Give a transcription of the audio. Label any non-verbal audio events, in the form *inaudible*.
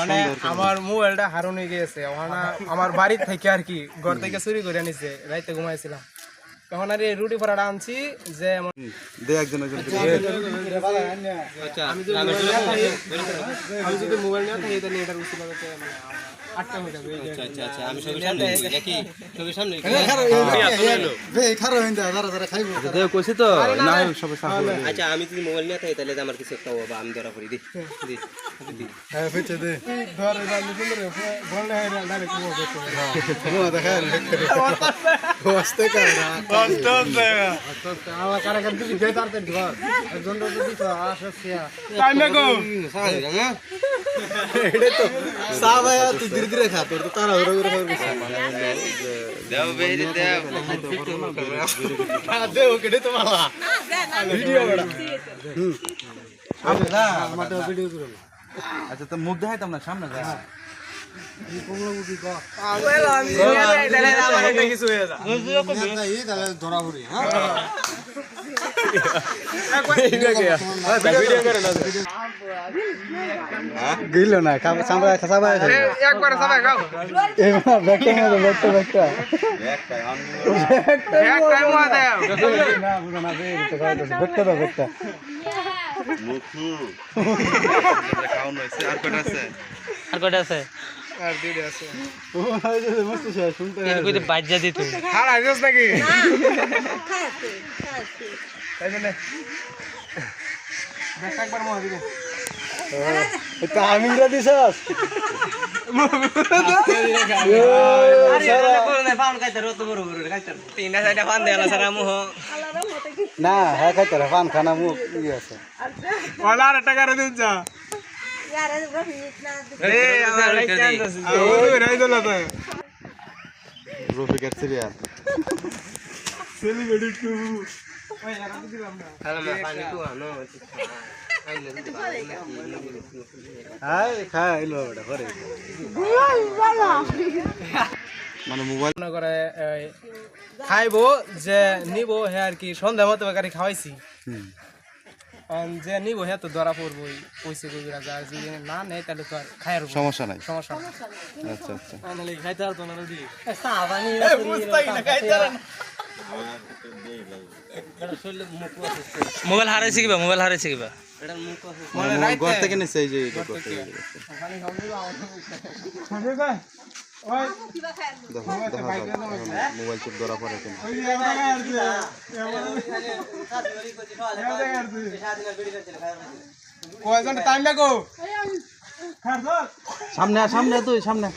মানে। আমার মোবাইলটা হারানো গিয়েছে ওখানে আমার বাড়ির থেকে আর কি ঘর থেকে চুরি করে নিছে রাইতে ঘুমাইছিলাম তখন আর রুটি পরাটা আনছি যে করে। আমি যদি মোবাইল নিয়ে থাকি তাহলে এটা বুঝতে লাগাতে আচ্ছা, দে কইছি তো না সবে সাফ করে দে। আচ্ছা আমি যদি মোবাইল নিয়ে থাকি তাহলে আমার কিছু একটা হবে আমি ধরা পড়ি দি দি দি। ধর এবার নতুন করে বললে হয় না ডাইরেক্ট মোবাইল করতে হবে। আমার কারাগার দিবি, দে তাড়াতাড়ি ধর। একজন তো দিবি তো, আসো খেয়া। দেও বেরি দেও *laughs* আচ্ছা তো মুখ দেখাইতাম না সামনে যা। আমার কিছু হয়ে। না খাবা সামরা খাসাবা এ, একবারে সবাই খাও। এমা ব্যাকটা মতো ব্যাকটা ব্যাকটা একটা মুয়া দেও। না বুঝা না দে তো ব্যাকটা দাও ব্যাকটা খাওন হইছে আর কটা আছে আর কটা আছে আর দুইটা আছে। ও হাইছে মস্ত শেষ শুনতে এর কইতে বাজ্যা দিত আর আইসোস নাকি? তাই জন্যে। দেখ একবার মুয়া দিবে। আমিরা দিছস? না হ্যাঁ খাইতে রে পান খানা মুখ ই আছে। ওলা আর টাকা রে দিন যা। রফিকের সিরিয়াল সেলিব্রিটি টু। ওই আর দিলাম না। পানি তো আনো খাইবো যে নিব হে আর কি সন্ধ্যা মতো বেকারি খাওয়াইছি। যে নিব হে তো ধরা পড়বই কইছে কবিরা যা যদি না নেই তাহলে তো আর খাইয়ার সমস্যা নাই সমস্যা আচ্ছা আচ্ছা খাইতে আর তো মোবাইল হারাইছে কিবা, মোবাইল হারাইছে কিবা? ঘর থেকে নিছে এই যে এটা করতে ওই। দেখো হ্যাঁ? দেখো মোবাইল চুপ ধরা পড়ে কেন। কয়জন টাইম লাগো সামনে সামনে তুই সামনে